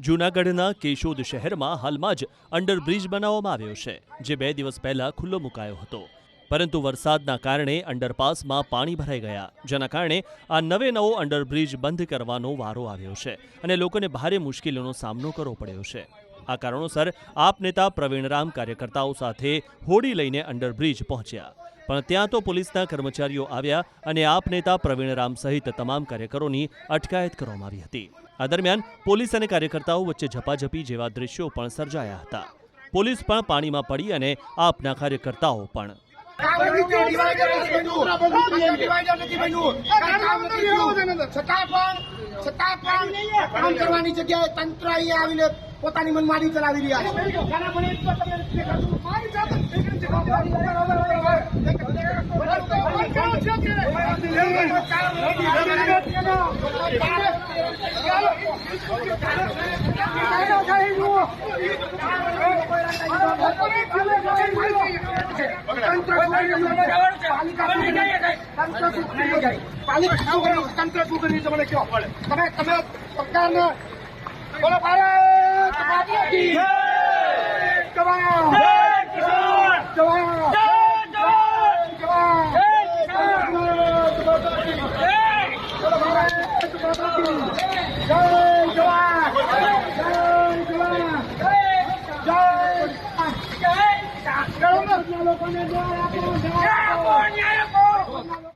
જૂનાગઢના કેશોદ શહેરમાં હાલમાં જ અંડરબ્રિજ બનાવવામાં આવ્યો છે, જે બે દિવસ પહેલા ખુલ્લો મુકાયો હતો. પરંતુ વરસાદના કારણે અંડરપાસમાં પાણી ભરાઈ ગયા, જેના કારણે આ નવે નવો અંડરબ્રિજ બંધ કરવાનો વારો આવ્યો છે અને લોકોને ભારે મુશ્કેલીનો સામનો કરવો પડ્યો છે. આ કારણોસર આપ નેતા પ્રવીણરામ કાર્યકર્તાઓ સાથે હોડી લઈને અંડરબ્રિજ પહોંચ્યા. પણ ત્યાં તો પોલીસના કર્મચારીઓ આવ્યા અને આપ નેતા પ્રવીણ રામ સહિત તમામ કાર્યકરોની અટકાયત કરવામાં આવી હતી. આ દરમિયાન પોલીસ અને કાર્યકર્તાઓ વચ્ચે ઝપાઝપી જેવા દ્રશ્યો પણ સર્જાયા હતા. પોલીસ પણ પાણીમાં પડી અને આપના કાર્યકર્તાઓ પણ. પોતાની મનમાની ચલાવી રહ્યા કરે તંત્ર શું તમે તમે સરકારને બોલો ભારત માતા લોકોને